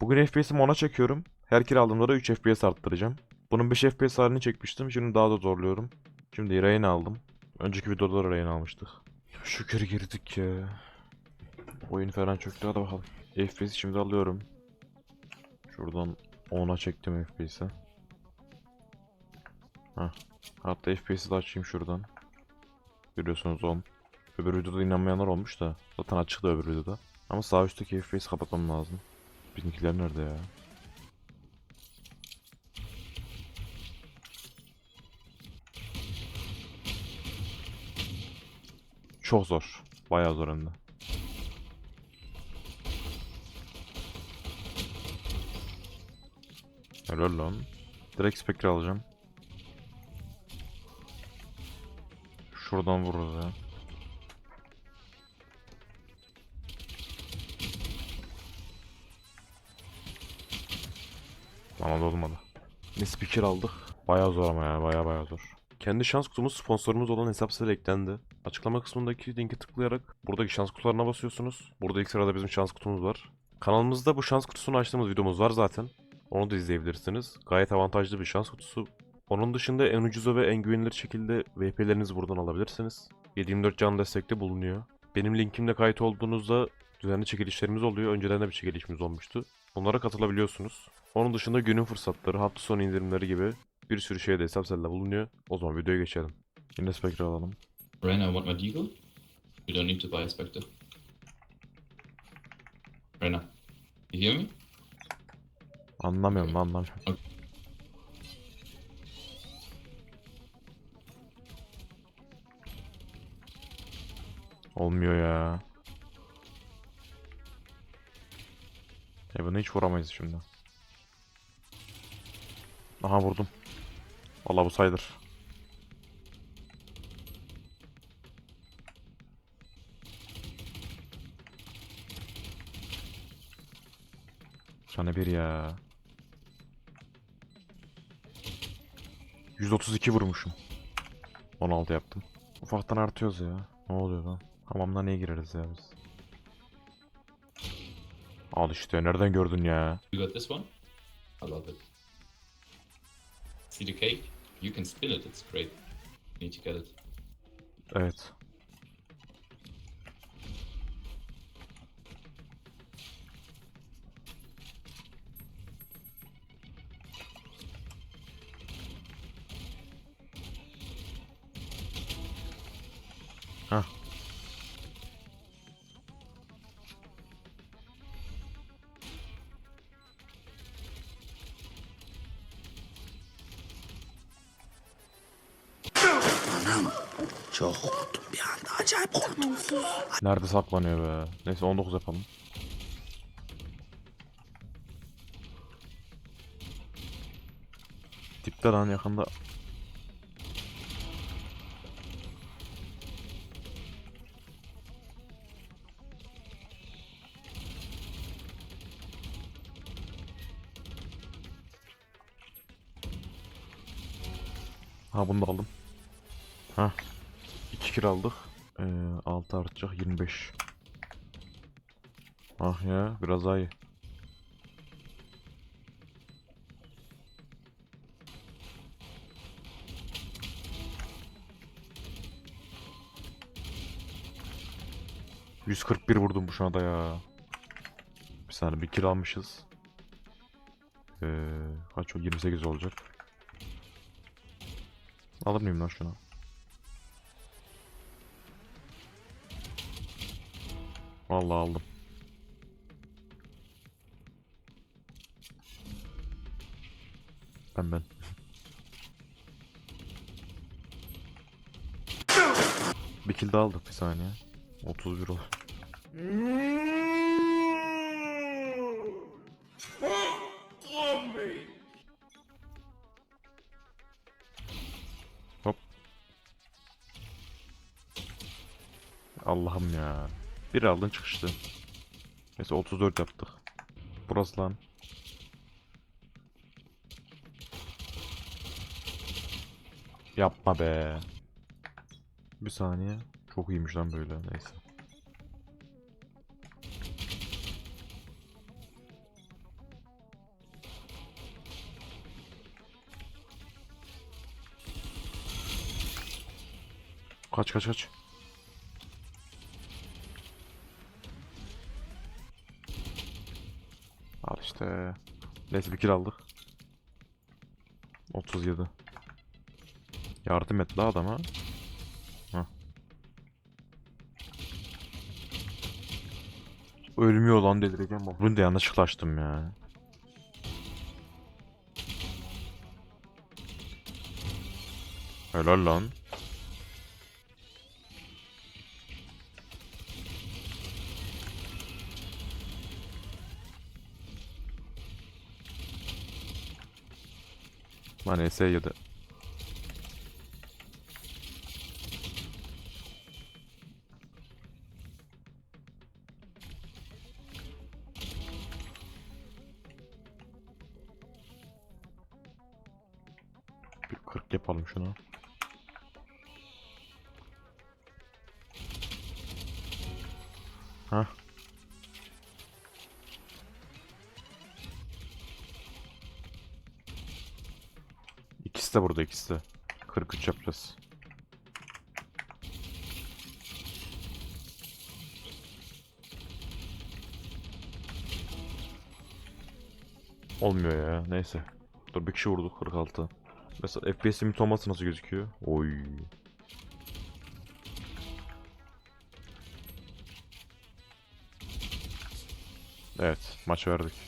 Bugün FPS'imi 10'a çekiyorum. Her kere aldığımda da 3 FPS arttıracağım. Bunun 5 FPS halini çekmiştim. Şimdi daha da zorluyorum. Şimdi Rayna aldım. Önceki videoda da Rayna almıştık. Şükür girdik ya. Oyun falan çöktü hadi bakalım. FPS şimdi alıyorum. Şuradan 10'a çektim FPS'i. Heh. Hatta FPS'i de açayım şuradan. Görüyorsunuz 10. Öbür videoda inanmayanlar olmuş da. Zaten açıktı öbür videoda. Ama sağ üstteki FPS kapatmam lazım. Bizimkiler nerede ya? Çok zor. Bayağı zor hem de. Helal lan. Direkt Spectre alacağım. Şuradan vururuz ya. Ama da olmadı. Ne speaker aldık. Bayağı zor ama ya bayağı bayağı zor. Kendi şans kutumuz sponsorumuz olan hesap sitesi eklendi. Açıklama kısmındaki linki tıklayarak buradaki şans kutularına basıyorsunuz. Burada ilk sırada bizim şans kutumuz var. Kanalımızda bu şans kutusunu açtığımız videomuz var zaten. Onu da izleyebilirsiniz. Gayet avantajlı bir şans kutusu. Onun dışında en ucuza ve en güvenilir şekilde VP'lerinizi buradan alabilirsiniz. 724 can destekte bulunuyor. Benim linkimle kayıt olduğunuzda düzenli çekilişlerimiz oluyor. Önceden de bir çekilişimiz olmuştu. Onlara katılabiliyorsunuz. Onun dışında günün fırsatları, hafta sonu indirimleri gibi bir sürü şey de hesap sitesinde bulunuyor. O zaman videoya geçelim. Yine Spectre alalım. Ren, I want my deagle. You don't need to buy a Spectre. Rena, you hear me? Anlamıyorum anlamıyorum. Olmuyor ya. E bunu hiç vuramayız şimdi. Aha vurdum. Vallahi bu sayılır. Sana bir ya. 132 vurmuşum. 16 yaptım. Ufaktan artıyoruz ya. Ne oluyor lan? Hamamda niye gireriz ya biz? Al işte nereden gördün ya? You got this one? I love it. See the cake? You can spin it, it's great. You need to get it. Evet. Hah. Çok korktum bir anda acayip korktum. Nerede saklanıyor be? Neyse 19 yapalım. Dipte lan yakında. Ha bunu da aldım. Ha. 2 kilo aldık. Ee, 6 artacak 25. Ah ya biraz daha iyi. ...141 vurdum bu şu anda ya. Bir saniye bir kill almışız. Ee, kaç o 28 olacak. Alır mıyım lan şunu? Vallahi aldım. Ben ben. Bir kill daha aldık bir saniye. 31 ol. Hop. Allah'ım ya. Bir aldın çıkıştı. Neyse 34 yaptık. Burası lan. Yapma be. Bir saniye. Çok iyiymiş lan böyle. Neyse. Kaç kaç kaç. İşte. Neyse bir kill aldık. 37. Yardım et la adama. Hah. Ölmüyor lan delireceğim. Bunu da yanlışlıkla açtım ya. Helal lan. Lan ES7. Bir 40 yapalım şunu. Hah. İkisi de burada ikisi de. 43 yapacağız. Olmuyor ya. Neyse. Dur bir kişi vurduk 46. Mesela FPS'imin toması nasıl gözüküyor? Oy. Evet, maç verdik.